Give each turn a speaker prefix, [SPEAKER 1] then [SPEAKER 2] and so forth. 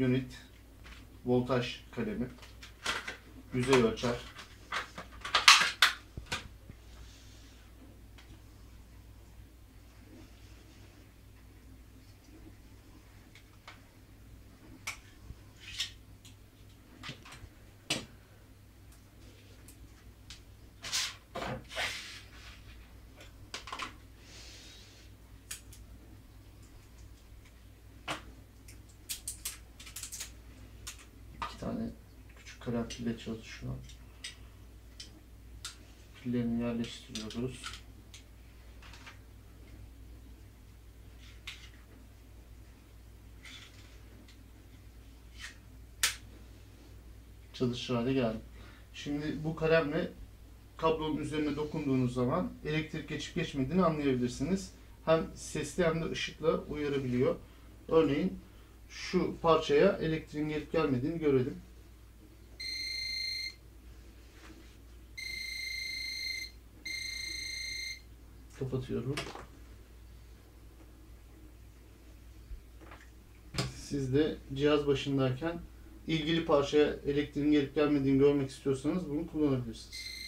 [SPEAKER 1] unit voltaj kalemi. Yüzey ölçer. Kalem pille çalışıyor. Pillerini yerleştiriyoruz. Çalışır hale geldi. Şimdi bu kalemle kablonun üzerine dokunduğunuz zaman elektrik geçip geçmediğini anlayabilirsiniz. Hem sesli hem de ışıkla uyarabiliyor. Örneğin şu parçaya elektriğin gelip gelmediğini görelim. Kapatıyorum. Siz de cihaz başındayken ilgili parçaya elektriğin gelip gelmediğini görmek istiyorsanız bunu kullanabilirsiniz.